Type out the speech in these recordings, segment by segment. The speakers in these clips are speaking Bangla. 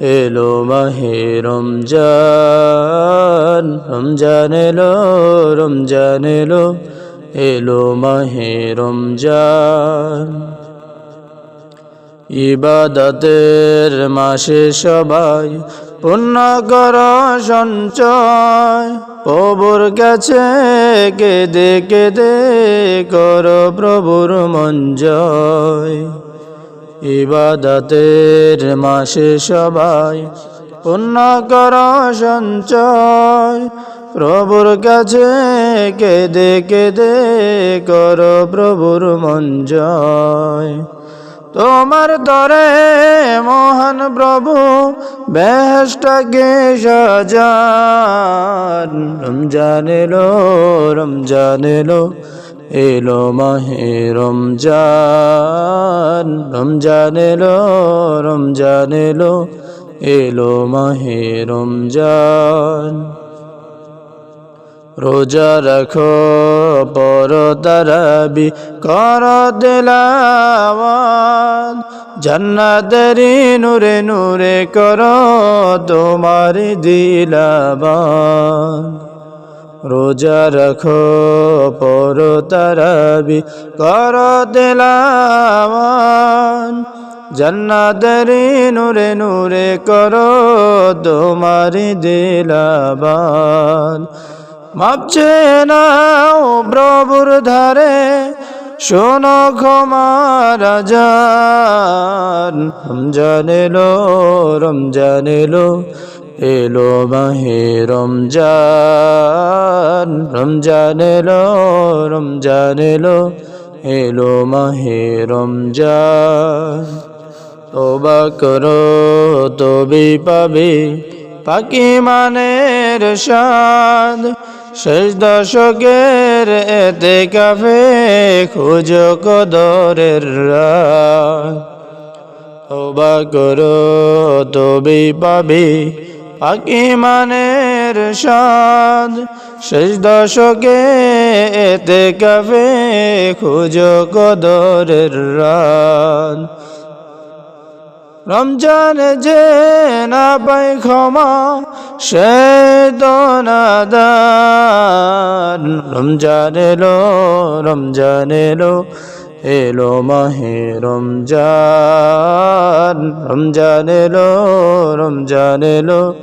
এলো মাহে রমজান রমজান এলো রমজান এলো এলো মাহে রমজান। ইবাদতের মাসে সবাই পুণ্য কর সঞ্চয় প্রভুর কাছে কেঁদে কেঁদে কর প্রভুর মঞ্জয় ইবাদতের মাসে সবাই পুণ্য কর সঞ্চয়। প্রভুর কাছে কেঁদে কেঁদে কর প্রভুর মঞ্জয় তোমার দরে মহান প্রভু বেহস্টাকে সাজান। রমজান এলো রমজান এলো এলো মাহে রমজান রমজান এলো রমজান এলো এলো মাহে রমজান। রোজা রাখো পর তারাবি কর দিলাওয়াত জান্নাতেরি নূরে নূরে কর তোমার দিলাবান। রোজা রাখো পর তারাবি, কর দিলাওয়ান জান্নাতেরি নূরে নূরে কর তোমার দিলাবান মাপছে নাও প্রভুর ধারে, শোনো ক্ষমার যান রমজান এলো, রমজান এলো মাহে রমজান রমজান এলো রমজান এলো এলো মাহে রমজান। তোবা করো তবে পাবে পাকি মানের সাদ শেষ দশকের এতে কাফে খোঁজ কদরের রাত তোবা করো তবে পাবে পাকি মানের সাদ শেষ দশকে এতে কাফে খুঁজ কদরের রাত। রমজান যে না পাই ক্ষমা, সে তো রমজান এলো রমজান এলো এলো মাহে রমজান রমজান এলো রমজান এলো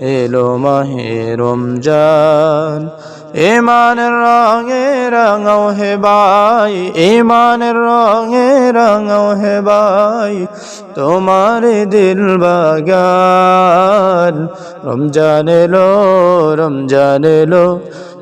এলো মাহে রমজান। ইমানের রঙে রঙাও হে ভাই ইমানের রঙে রঙাও হে ভাই, তোমার দিল বাগান। রমজান এলো রমজান এলো